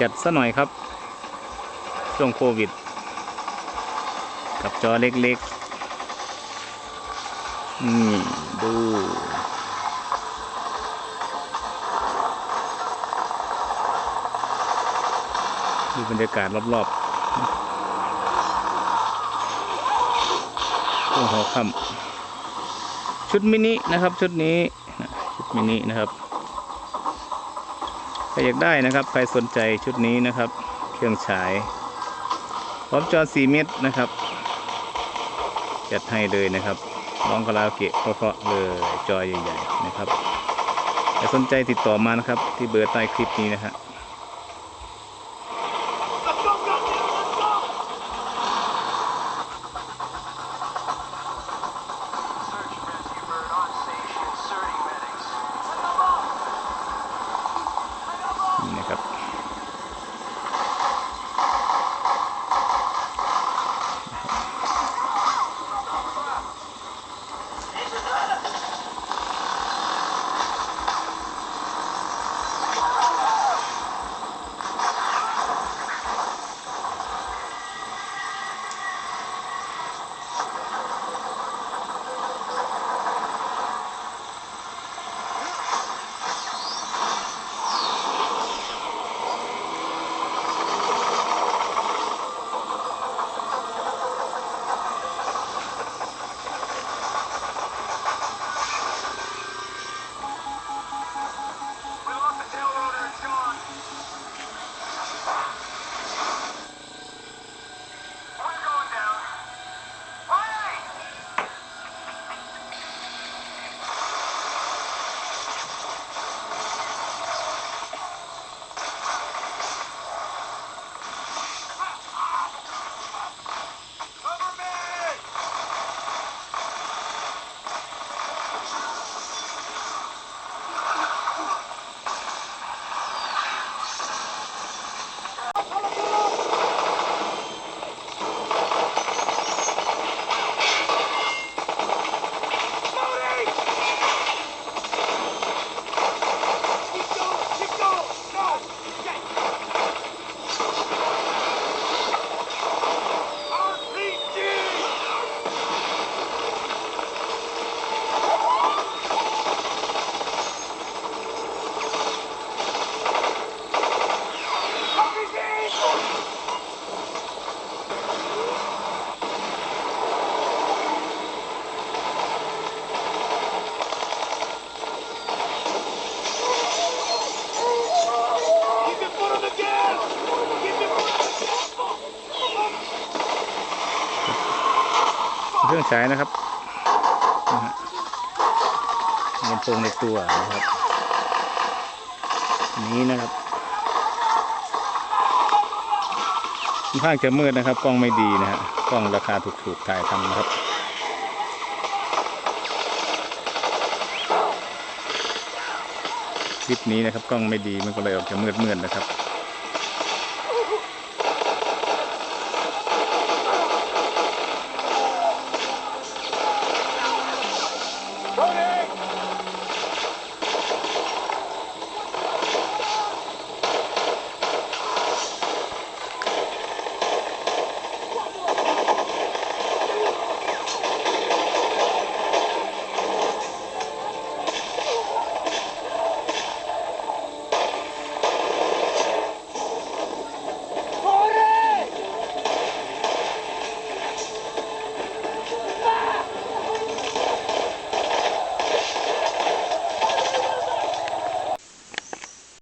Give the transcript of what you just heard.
จัดซะหน่อยครับ ช่วงโควิด กับจอเล็กๆ นี่ ดู ดูบรรยากาศรอบๆช่วงหัวค่ำชุดมินินะครับ ชุดนี้ ชุดมินินะครับ รอยากได้นะครับ ใครสนใจชุดนี้นะครับ เครื่องฉาย พร้อมจอ 4 เม็ดนะครับ จัดให้เลยนะครับร้องคาราโอเกะเพราะๆเลยจอใหญ่ ๆ นะครับใครสนใจติดต่อมานะครับ ที่เบอร์ใต้คลิปนี้นะฮะ เครื่องฉายนะครับลำโพงในตัวนะครับนนี้นะครับค่อนข้างจะมืดนะครับ กล้องไม่ดีนะฮะกล้องราคาถูกๆถ่ายทำนะครับคลิปนี้นะครับ กล้องไม่ดีมันก็เลยออกจะมืดๆนะครับ